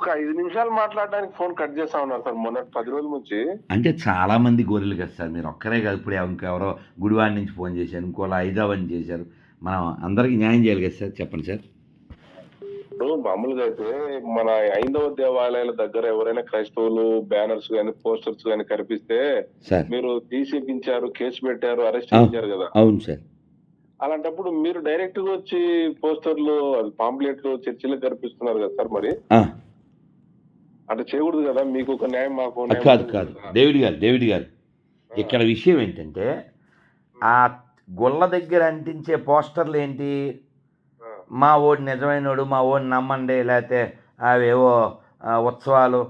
ఒక ఐదు నిమిషాలు మాట్లాడడానికి ఫోన్ కట్ చేస్తా ఉన్నారు సార్. మొన్న పది రోజుల నుంచి. అంటే చాలా మంది గొర్రెలు కదా సార్. మీరు ఒక్కరే కాదు. ఇప్పుడు ఇంకెవరో గుడివాడి నుంచి ఫోన్ చేశారు. ఇంకోళ్ళు హైదరాబాద్ నుంచి చేశారు. మనం అందరికీ న్యాయం చేయాలి కదా సార్. చెప్పండి సార్. ఇప్పుడు మామూలుగా అయితే మన ఐదవ దేవాలయాల దగ్గర ఎవరైనా క్రైస్తవులు బ్యానర్స్ గాని పోస్టర్స్ గాని కనిపిస్తే మీరు తీసిపించారు కేసు పెట్టారు అరెస్ట్. చేశారు కదా. అవును సార్. అలాంటప్పుడు మీరు డైరెక్ట్గా వచ్చి పోస్టర్లు అది పాంప్లెట్లు చర్చిలు కనిపిస్తున్నారు కదా సార్ మరి. ఆ, అట్లా చేయకూడదు కదా మీకు ఒక న్యాయం మాకు కాదు కాదు. డేవిడ్ గారు డేవిడ్ గారు. ఇక్కడ విషయం ఏంటంటే ఆ. గుళ్ళ దగ్గర అంటించే పోస్టర్లు ఏంటి. మా ఓడి నిజమైనోడు మా ఓడి నమ్మండి లేకపోతే అవేవో ఉత్సవాలు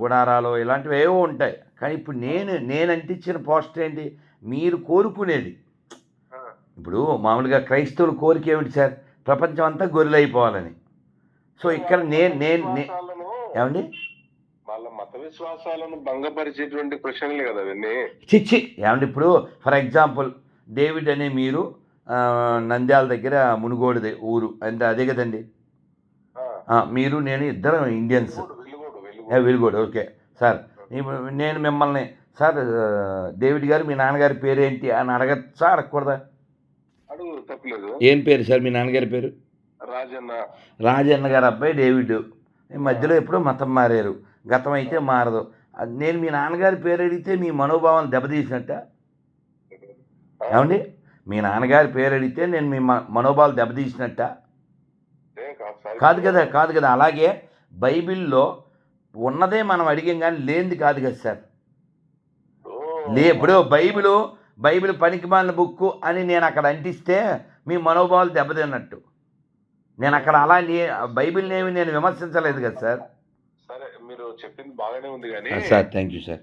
గుడారాలు ఇలాంటివి ఏవో ఉంటాయి. కానీ ఇప్పుడు నేను నేను అంటించిన పోస్టర్ ఏంటి? మీరు కోరుకునేది. ఇప్పుడు మామూలుగా క్రైస్తవుల కోరిక ఏమిటి సార్? ప్రపంచం అంతా గొర్రెలు అయిపోవాలని సో ఇక్కడ నేను నేను ఏమండి? మత విశ్వాసాలను భంగపరిచేటువంటి ప్రశ్నలే కదా అవన్నీ. చిచ్చి. ఏమండి ఇప్పుడు ఫర్ ఎగ్జాంపుల్ డేవిడ్ అనే మీరు నంద్యాల దగ్గర మునుగోడుది ఊరు. అంటే అదే కదండి? మీరు నేను ఇద్దరం ఇండియన్స్ వెలుగోడు, ఓకే. సార్ నేను మిమ్మల్ని సార్ డేవిడ్ గారు మీ నాన్నగారి పేరేంటి అని అడగచ్చా అడగకూడదా? అడుగు తప్పలేదు. ఏం పేరు సార్ మీ నాన్నగారి పేరు? రాజన్న. రాజన్న గారి అబ్బాయి డేవిడ్ ఈ మధ్యలో ఎప్పుడో మతం మారారు. గతం అయితే మారదు. అది నేను మీ నాన్నగారి పేరు అడిగితే మీ మనోభావాలు దెబ్బతీసినట్ట? ఏమండి? మీ నాన్నగారి పేరు అడిగితే నేను మీ మనోభావాలు దెబ్బతీసినట్ట? కాదు కదా కాదు కదా. అలాగే బైబిల్లో ఉన్నదే మనం అడిగాం కానీ లేనిది కాదు కదా సార్. లే ఇప్పుడు బైబిల్ బైబిల్ పనికిమాలిన బుక్ అని నేను అక్కడ అంటిస్తే మీ మనోభావాలు దెబ్బతిన్నట్టు. నేను అక్కడ అలా నే- బైబిల్ని ఏమి నేను విమర్శించలేదు కదా సార్. మీరు చెప్పింది బాగానే ఉంది కానీ sir thank you sir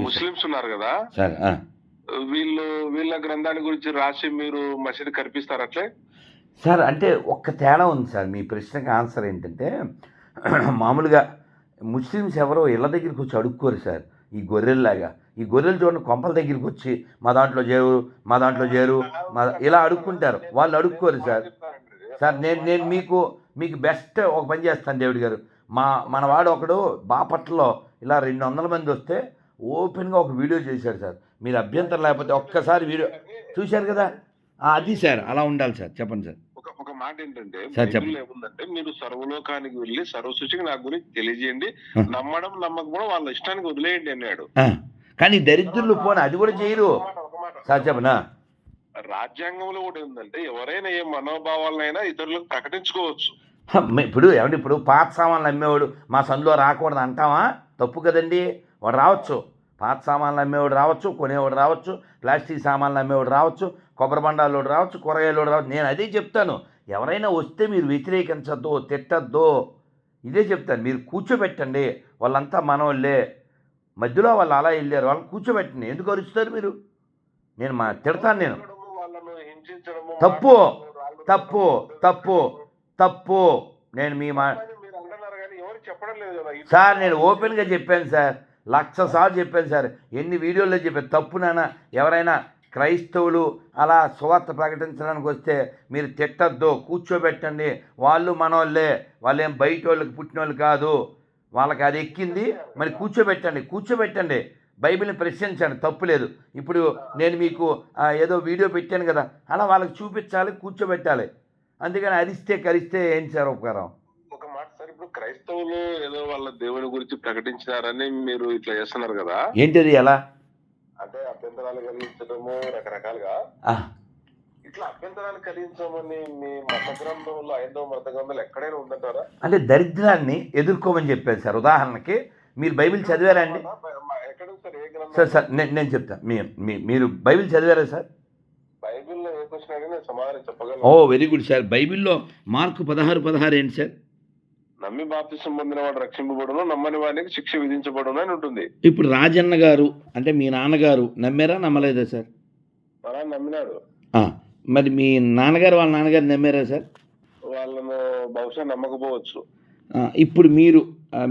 Muslims ఉన్నారు కదా? సార్. వీళ్ళు వీళ్ళ గ్రంథాన్ని గురించి రాసి మీరు మసీదు కనిపిస్తారు అట్లే? సార్ అంటే ఒక్క తేడా ఉంది సార్. మీ ప్రశ్నకి ఆన్సర్ ఏంటంటే మామూలుగా ముస్లిమ్స్ ఎవరో ఇళ్ళ దగ్గరికి వచ్చి అడుక్కోరు సార్. ఈ గొర్రెల్లాగా. ఈ గొర్రెలు చూడండి కొంపల దగ్గరికి వచ్చి మా దాంట్లో చేరు మా దాంట్లో చేరు మా ఇలా అడుక్కుంటారు. వాళ్ళు అడుక్కోరు సార్. సార్ నేను నేను మీకు మీకు బెస్ట్ ఒక పని చేస్తాను దేవుడి గారు. మా మన వాడు ఒకడు బాపట్లలో ఇలా రెండు వందల మంది వస్తే ఓపెన్గా ఒక వీడియో చేశాడు సార్. మీరు అభ్యంతరం లేకపోతే ఒక్కసారి వీడియో చూశారు కదా? అది సార్ అలా ఉండాలి సార్ చెప్పండి సార్. ఒక మాట ఏంటంటే. బైబిల్లో ఏముందంటే మీరు సర్వలోకానికి వెళ్ళి సర్వసూచికి నా గురించి తెలియజేయండి. నమ్మడం నమ్మకపోవడం వాళ్ళ ఇష్టానికి వదిలేయండి అన్నాడు. కానీ దరిద్రులు పోనీ అది కూడా చేయరు. సార్ చెప్పనా రాజ్యాంగంలో కూడా ఏంటంటే ఎవరైనా ఏ మనోభావాలనైనా ఇతరులకు ప్రకటించుకోవచ్చు. ఇప్పుడు ఏమంటే ఇప్పుడు పాత సామాన్లు అమ్మేవాడు మా సందులో రాకూడదు అంటావా? తప్పు కదండి. వాడు రావచ్చు. పాత సామాన్లు అమ్మేవాడు రావచ్చు కొనేవాడు రావచ్చు ప్లాస్టిక్ సామాన్లు అమ్మేవాడు రావచ్చు కొబ్బరి బండాలు రావచ్చు కూరగాయలు రావచ్చు. నేను అదే చెప్తాను. ఎవరైనా వస్తే మీరు వ్యతిరేకించద్దు తిట్టద్దు. ఇదే చెప్తాను. మీరు కూర్చోబెట్టండి. వాళ్ళంతా మనోళ్ళే. మధ్యలో వాళ్ళు అలా వెళ్ళారు. వాళ్ళని కూర్చోబెట్టండి. ఎందుకు అరుస్తారు మీరు? నేను మా తిడతాను నేను. తప్పు, తప్పు, తప్పు. తప్పు. నేను మీ మా సార్ నేను ఓపెన్గా చెప్పాను సార్. లక్ష సార్లు చెప్పాను సార్. ఎన్ని వీడియోల్లో చెప్పాను తప్పు నాన్న ఎవరైనా క్రైస్తవులు అలా సువార్త ప్రకటించడానికి వస్తే మీరు తిట్టద్దు కూర్చోబెట్టండి. వాళ్ళు మనోళ్ళే. వాళ్ళు ఏం బయట వాళ్ళకి పుట్టిన వాళ్ళు కాదు. వాళ్ళకి అది ఎక్కింది. మరి కూర్చోబెట్టండి కూర్చోబెట్టండి. బైబిల్ని ప్రశ్నించండి తప్పు లేదు. ఇప్పుడు నేను మీకు ఏదో వీడియో పెట్టాను కదా అలా వాళ్ళకి చూపించాలి కూర్చోబెట్టాలి. అందుకని అరిస్తే కరిస్తే ఏంటి సార్ ఉపకారం? ఒక మాట సార్ ఇప్పుడు క్రైస్తవులు ఏదో వాళ్ళ దేవుని గురించి ప్రకటించినారని మీరు ఇట్లా చేస్తున్నారు కదా. ఏంటిది ఎలా అంటే అభ్యంతరాలు కలిగించడము రకరకాలుగా. ఇట్లా అభ్యంతరాలు కలిగించమని మీ మత గ్రంథంలో ఐదవ మత గ్రంథంలో ఎక్కడైనా ఉందంటారా? అంటే దరిద్రాన్ని ఎదుర్కోమని చెప్పారు సార్. ఉదాహరణకి మీరు బైబిల్ చదివారా అండి? ఎక్కడ ఉంది సార్ ఏ సార్ నేను నేను చెప్తాను మీరు బైబిల్ చదివారా సార్? బైబిల్లో ఓ వెరీ గుడ్ సార్. బైబిల్లో మార్కు పదహారు పదహారు ఏంటి సార్? నమ్మి బాప్తిసం పొందిన వాడు రక్షింపబడును నమ్మని వానికి శిక్ష విధించబడును అని ఉంటుంది. ఇప్పుడు రాజన్న గారు అంటే మీ నాన్నగారు నమ్మారా నమ్మలేదా సార్? అలా నమ్మినాడు మరి మీ నాన్నగారు వాళ్ళ నాన్నగారు నమ్మారా సార్? వాళ్ళను బహుశా నమ్మకపోవచ్చు. ఇప్పుడు మీరు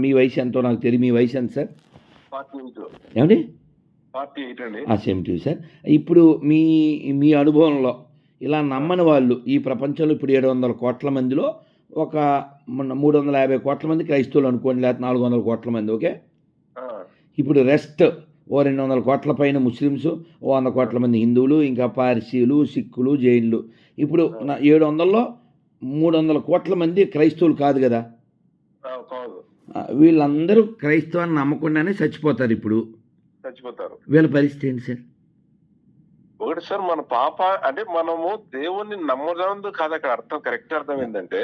మీ వయసు ఎంతో నాకు తెలియదు మీ వయసు ఎంత సార్? ఏమండి? ఫార్టీ ఎయిట్ అండి టు సార్. ఇప్పుడు మీ మీ అనుభవంలో ఇలా నమ్మని వాళ్ళు ఈ ప్రపంచంలో ఇప్పుడు ఏడు వందల కోట్ల మందిలో ఒక మూడు వందల యాభై కోట్ల మంది క్రైస్తవులు అనుకోండి లేకపోతే నాలుగు వందల కోట్ల మంది ఓకే? ఇప్పుడు రెస్ట్ ఓ రెండు వందల కోట్ల పైన ముస్లిమ్స్ ఓ వంద కోట్ల మంది హిందువులు ఇంకా పార్సీలు సిక్కులు జైన్లు. ఇప్పుడు ఏడు వందల్లో మూడు వందల కోట్ల మంది క్రైస్తవులు కాదు కదా? వీళ్ళందరూ క్రైస్తవాన్ని నమ్మకుండానే చచ్చిపోతారు ఇప్పుడు. చచ్చిపోతారు. వీళ్ళ పరిస్థితి ఏంటి సార్? ఒకటి సార్ మన పాప అంటే మనము దేవుణ్ణి నమ్మడం కాదు అక్కడ అర్థం కరెక్ట్ అర్థం ఏంటంటే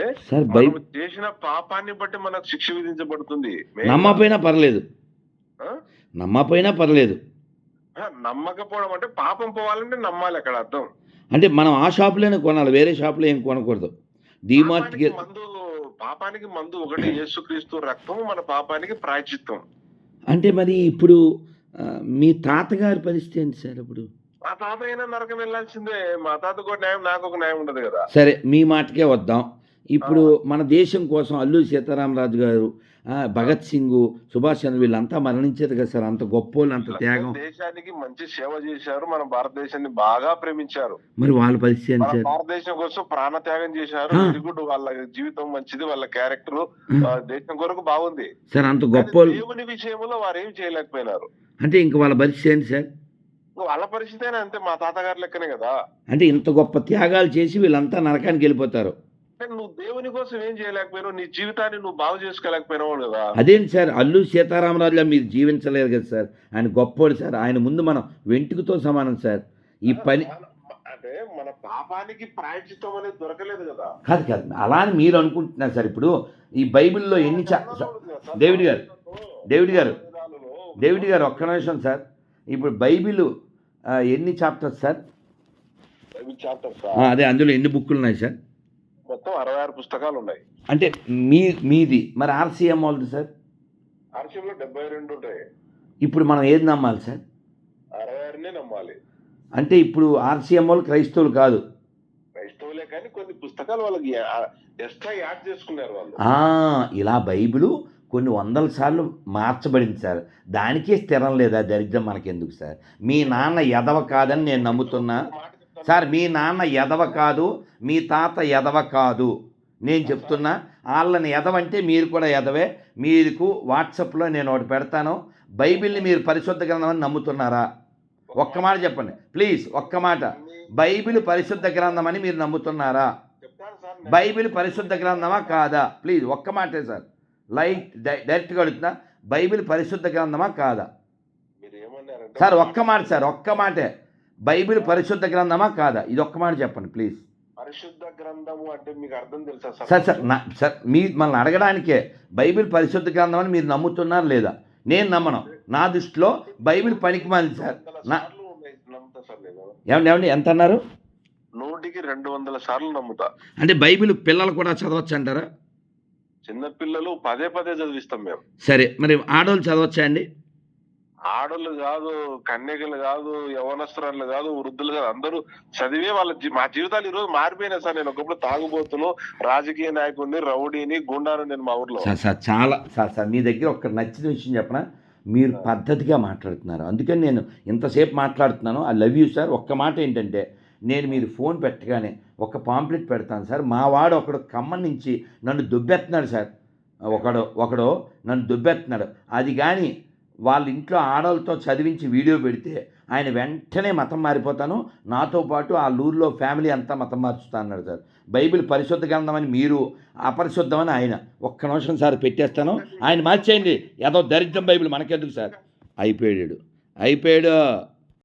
మనం చేసిన పాపాన్ని బట్టి మనకు శిక్ష విధించబడుతుంది. నమ్మపోయినా పర్లేదు? నమ్మపోయినా పర్లేదు. నమ్మకపోవడం అంటే పాపం పోవాలంటే నమ్మాలి అక్కడ అర్థం. అంటే మనం ఆ షాపులోనే కొనాలి వేరే షాపులో ఏం కొనకూడదు. పాపానికి మందు పాపానికి మందు ఒకటి యేసుక్రీస్తు రక్తం మన పాపానికి ప్రాయచిత్తం అంటే మరి ఇప్పుడు మీ తాతగారి పరిస్థితి ఏంటి సార్ ఇప్పుడు? మా తాత అయినా నరకం వెళ్ళాల్సిందే. మా తాతకు ఒక న్యాయం నాకు ఒక న్యాయం ఉండదు కదా. సరే మీ మాటకే వద్దాం. ఇప్పుడు మన దేశం కోసం అల్లూరి సీతారామరాజు గారు భగత్ సింగ్ సుభాష్ చంద్ర వీళ్ళంతా మరణించారు కదా సార్ అంత గొప్పోళ్ళు అంత త్యాగం. దేశానికి మంచి సేవ చేశారు మన భారతదేశాన్ని బాగా ప్రేమించారు. మరి వాళ్ళ పరిస్థితి భారతదేశం కోసం ప్రాణ త్యాగం చేశారు గుడ్ వాళ్ళ జీవితం మంచిది వాళ్ళ క్యారెక్టర్ దేశం కొరకు బాగుంది. సార్ అంత గొప్పోళ్ళు. దేవుని విషయంలో వారు ఏం చేయలేకపోయినారు. అంటే ఇంక వాళ్ళ పరిస్థితి ఏంటి సార్? వాళ్ళ పరిస్థితి అంతే మా తాతగారి లెక్కనే కదా. అంటే ఇంత గొప్ప త్యాగాలు చేసి వీళ్ళంతా నరకానికి వెళ్ళిపోతారు. నువ్వు దేవుని కోసం ఏం చేయలేకపోయినావు? నీ జీవితాన్ని నువ్వు బాగు చేసుకోలేకపోయినావు కదా. అదేంటి సార్? అల్లూరి సీతారామరాజులా మీరు జీవించలేరు కదా సార్? ఆయన గొప్పోడు సార్. ఆయన ముందు మనం వెంట్రుకతో సమానం సార్. ఈ పని అంటే మన పాపానికి ప్రాయచిత్తం అనేది దొరకలేదు కదా. కాదు కాదు. అలా అని మీరు అనుకుంటున్నారు సార్ ఇప్పుడు. ఈ బైబిల్లో ఎన్ని డేవిడ్ గారు, డేవిడ్ గారు, డేవిడ్ గారు ఒక్క నిమిషం సార్. ఇప్పుడు బైబిల్ ఎన్ని చాప్టర్స్ సార్? అదే అందులో ఎన్ని బుక్కులు ఉన్నాయి సార్? మొత్తం అరవై ఆరు పుస్తకాలు ఉన్నాయి అంటే మీ మీది మరి ఆర్సీఎం వాళ్ళది సార్? ఆర్షంలో డెబ్బై రెండు ఉంటాయి. ఇప్పుడు మనం ఏది నమ్మాలి సార్? అరవై ఆరునే నమ్మాలి. అంటే ఇప్పుడు ఆర్సీఎం వాళ్ళు క్రైస్తవులు కాదు. క్రైస్తవులే కానీ కొన్ని పుస్తకాలు వాళ్ళకి ఎక్స్ట్రా యాడ్ చేసుకున్నారు వాళ్ళు. ఇలా బైబిలు కొన్ని వందల సార్లు మార్చబడింది సార్. దానికే స్థిరం లేదా దరిద్రం మనకెందుకు సార్? మీ నాన్న ఎదవ కాదని నేను నమ్ముతున్నా. సార్ మీ నాన్న ఎదవ కాదు మీ తాత ఎదవ కాదు. నేను చెప్తున్నా వాళ్ళని ఎదవంటే మీరు కూడా ఎదవే మీకు వాట్సాప్లో నేను ఒకటి పెడతాను. బైబిల్ని మీరు పరిశుద్ధ గ్రంథం అని నమ్ముతున్నారా? ఒక్క మాట చెప్పండి. ప్లీజ్ ఒక్క మాట. బైబిల్ పరిశుద్ధ గ్రంథం అని మీరు నమ్ముతున్నారా. బైబిల్ పరిశుద్ధ గ్రంథమా కాదా? ప్లీజ్ ఒక్క మాటే సార్. లైట్ డై- డైరెక్ట్గా అడుగుతున్నా. బైబిల్ పరిశుద్ధ గ్రంథమా కాదా? సార్ ఒక్క మాట సార్ ఒక్క మాటే. బైబిల్ పరిశుద్ధ గ్రంథమా కాదా? ఇది ఒక్క మాట చెప్పండి ప్లీజ్ పరిశుద్ధ గ్రంథము అంటే మీకు అర్థం తెలుసా సార్? సార్ సార్ మీ మనల్ని అడగడానికే బైబిల్ పరిశుద్ధ గ్రంథం అని మీరు నమ్ముతున్నారు లేదా? నేను నమ్మను. నా దృష్టిలో బైబిల్ పనికి మాలింది సార్. ఏమండి ఏమండి ఎంత అన్నారు? నూటికి రెండు వందల సార్లు నమ్ముతా. అంటే బైబిల్ పిల్లలు కూడా చదవచ్చు అంటారా? చిన్న పిల్లలు పదే పదే చదివిస్తాం మేము. సరే మరి ఆడవాళ్ళు చదవచ్చా అండి? ఆడోళ్ళు కాదు కన్యకలు కాదు యవనస్త్రాలు కాదు వృద్ధులు కాదు అందరూ చదివే వాళ్ళ జీ- మా జీవితాలు ఈ రోజు మారిపోయినాయి సార్. నేను ఒకప్పుడు తాగుబోతును రాజకీయ నాయకుడిని రౌడీని గుండాను నేను మా ఊర్లో. సార్ సార్ చాలా సార్ సార్ మీ దగ్గర ఒక నచ్చిన విషయం చెప్పనా? మీరు పద్ధతిగా మాట్లాడుతున్నారు. అందుకని నేను ఇంతసేపు మాట్లాడుతున్నాను. I love you sir. ఒక్క మాట ఏంటంటే నేను మీరు ఫోన్ పెట్టగానే ఒక పాంప్లెట్ పెడతాను సార్. మా వాడు ఒకడు ఖమ్మం నుంచి నన్ను దుబ్బెత్తున్నాడు సార్. ఒకడు ఒకడు నన్ను దుబ్బెత్తున్నాడు. అది కానీ వాళ్ళ ఇంట్లో ఆడవాళ్ళతో చదివించి వీడియో పెడితే ఆయన వెంటనే మతం మారిపోతాను. నాతో పాటు ఆ ఊర్లో ఫ్యామిలీ అంతా మతం మార్చుతా అన్నాడు సార్. బైబిల్ పరిశుద్ధ గ్రంథమని మీరు అపరిశుద్ధమని ఆయన ఒక్క నిమిషం సార్ పెట్టేస్తాను. ఆయన మార్చేయండి. ఏదో దరిద్రం బైబిల్ మనకెందుకు సార్? అయిపోయాడు అయిపోయాడు.